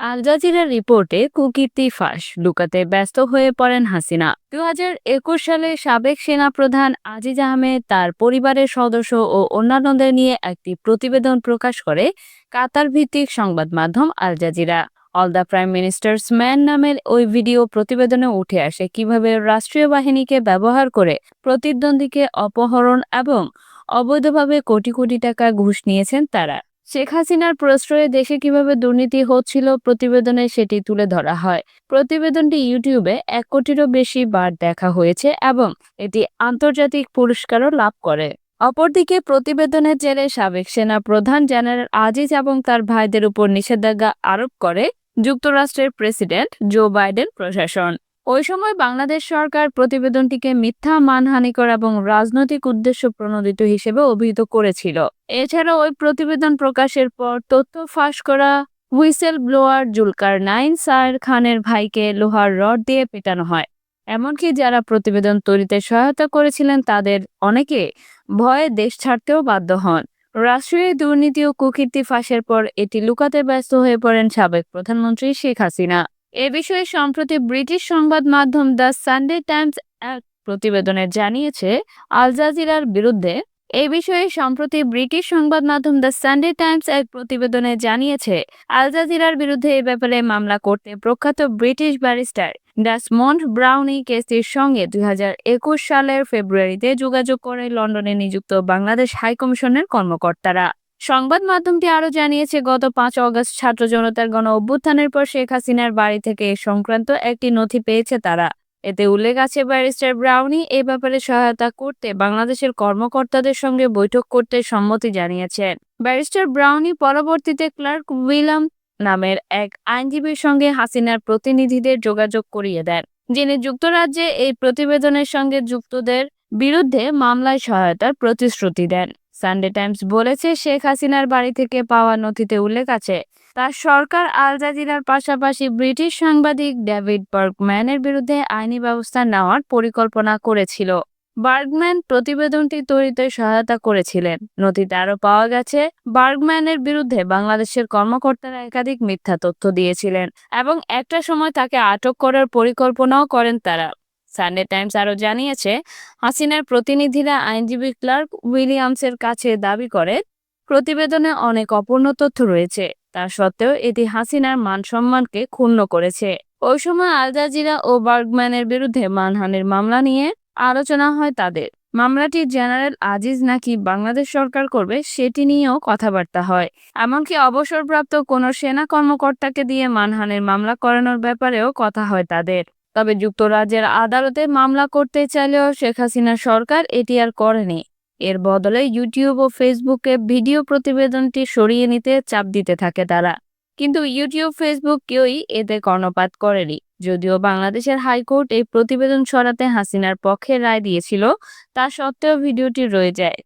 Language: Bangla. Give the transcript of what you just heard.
আল জাজিরার রিপোর্টে কুকীর্তি ফাঁস, লুকাতে ব্যস্ত হয়ে পড়েন হাসিনা। দু হাজার একুশ সালে সাবেক সেনাপ্রধান আজিজ আহমেদ, তার পরিবারের সদস্য ও অন্যান্যদের নিয়ে একটি প্রতিবেদন প্রকাশ করে কাতার ভিত্তিক সংবাদ মাধ্যম Al Jazeera. All the prime minister's man নামের ওই ভিডিও প্রতিবেদনে উঠে আসে কীভাবে রাষ্ট্রীয় বাহিনীকে ব্যবহার করে প্রতিদ্বন্দ্বীকে অপহরণ এবং অবৈধভাবে কোটি কোটি টাকা ঘুষ নিয়েছেন তারা। শেখ হাসিনার প্রশ্রয়ে দেশে কীভাবে দুর্নীতি হচ্ছিল প্রতিবেদনে সেটি তুলে ধরা হয়। প্রতিবেদনটি ইউটিউবে এক কোটিরও বেশি বার দেখা হয়েছে এবং এটি আন্তর্জাতিক পুরস্কারও লাভ করে। অপরদিকে প্রতিবেদনের জেরে সাবেক সেনা প্রধান জেনারেল আজিজ এবং তার ভাইদের উপর নিষেধাজ্ঞা আরোপ করে যুক্তরাষ্ট্রের প্রেসিডেন্ট জো বাইডেন প্রশাসন। ওই সময় বাংলাদেশ সরকার প্রতিবেদনটিকে মিথ্যা, মানহানিকর এবং রাজনৈতিক উদ্দেশ্য প্রণোদিত হিসেবে অভিহিত করেছিল। এছাড়া ওই প্রতিবেদন প্রকাশের পর তথ্য ফাঁস করা whistle blower Zulkarnain Sayer খানের ভাইকে লোহার রড দিয়ে পেটানো হয়। এমনকি যারা প্রতিবেদন তৈরিতে সহায়তা করেছিলেন, তাদের অনেকে ভয়ে দেশ ছাড়তেও বাধ্য হন। রাষ্ট্রীয় দুর্নীতি ও কুকীর্তি ফাঁসের পর এটি লুকাতে ব্যস্ত হয়ে পড়েন সাবেক প্রধানমন্ত্রী শেখ হাসিনা। এ বিষয়ে সম্প্রতি ব্রিটিশ সংবাদ মাধ্যম দ্য সানডে টাইমস এক প্রতিবেদনে জানিয়েছে, আল জাজিরার বিরুদ্ধে এ বিষয়ে সম্প্রতি ব্রিটিশ সংবাদ মাধ্যম দ্য সানডে টাইমস এক প্রতিবেদনে জানিয়েছে, আল জাজিরার বিরুদ্ধে এ ব্যাপারে মামলা করতে প্রখ্যাত ব্রিটিশ ব্যারিস্টার ডাসমন্ড ব্রাউনি কেসটির সঙ্গে দুই হাজার একুশ সালের ফেব্রুয়ারিতে যোগাযোগ করে লন্ডনে নিযুক্ত বাংলাদেশ হাইকমিশনের কর্মকর্তারা। সংবাদ মাধ্যমটি আরও জানিয়েছে, গত পাঁচ অগস্ট ছাত্র জনতার গণ অভ্যুত্থানের পর শেখ হাসিনার বাড়ি থেকে এ সংক্রান্ত একটি নথি পেয়েছে তারা। এতে উল্লেখ আছে, ব্যারিস্টার ব্রাউনি এ ব্যাপারে সহায়তা করতে বাংলাদেশের কর্মকর্তাদের সঙ্গে বৈঠক করতে সম্মতি জানিয়েছেন ব্যারিস্টার ব্রাউনি পরবর্তীতে ক্লার্ক উইলাম নামের এক আইনজীবীর সঙ্গে হাসিনার প্রতিনিধিদের যোগাযোগ করিয়ে দেন, যিনি যুক্তরাজ্যে এই প্রতিবেদনের সঙ্গে যুক্তদের বিরুদ্ধে মামলায় সহায়তার প্রতিশ্রুতি দেন। সানডে টাইমস বলেছে, শেখ হাসিনার বাড়ি থেকে পাওয়া নথিতে উল্লেখ আছে। তার সরকার আল জাজিরার পাশাপাশি ব্রিটিশ সাংবাদিক ডেভিড বার্গম্যানের বিরুদ্ধে আইনি ব্যবস্থা নেওয়ার পরিকল্পনা করেছিল। বার্গম্যান প্রতিবেদনটি তৈরিতে সহায়তা করেছিলেন। নথিতে আরও পাওয়া গেছে, বার্গম্যানের বিরুদ্ধে বাংলাদেশের কর্মকর্তারা একাধিক মিথ্যা তথ্য দিয়েছিলেন এবং একটা সময় তাকে আটক করার পরিকল্পনাও করেন তারা। সানডে টাইমস আরও জানিয়েছে, হাসিনার প্রতিনিধিরা আইনজীবী ক্লার্ক উইলিয়ামসের কাছে দাবি করে, প্রতিবেদনে অনেক অপূর্ণ তথ্য রয়েছে। তা সত্ত্বেও এটি হাসিনার মান সম্মানকে ক্ষুণ্ণ করেছে। ওই সময় আল জাজিরা ও বার্গম্যানের বিরুদ্ধে মানহানির মামলা নিয়ে আলোচনা হয় তাদের। মামলাটি জেনারেল আজিজ নাকি বাংলাদেশ সরকার করবে সেটি নিয়েও কথাবার্তা হয়। এমনকি অবসরপ্রাপ্ত কোনো সেনা কর্মকর্তাকে দিয়ে মানহানির মামলা করানোর ব্যাপারেও কথা হয় তাদের। তবে যুক্তরাজ্যের আদালতে মামলা করতে চাইলেও শেখ হাসিনা সরকার এটি আর করেনি। এর বদলে ইউটিউব ও ফেসবুকে ভিডিও প্রতিবেদনটি সরিয়ে নিতে চাপ দিতে থাকে তারা। কিন্তু ইউটিউব, ফেসবুক কেউই এতে কর্ণপাত করেনি। যদিও বাংলাদেশের হাইকোর্ট এই প্রতিবেদন সরাতে হাসিনার পক্ষে রায় দিয়েছিল, তা সত্ত্বেও ভিডিওটি রয়ে যায়।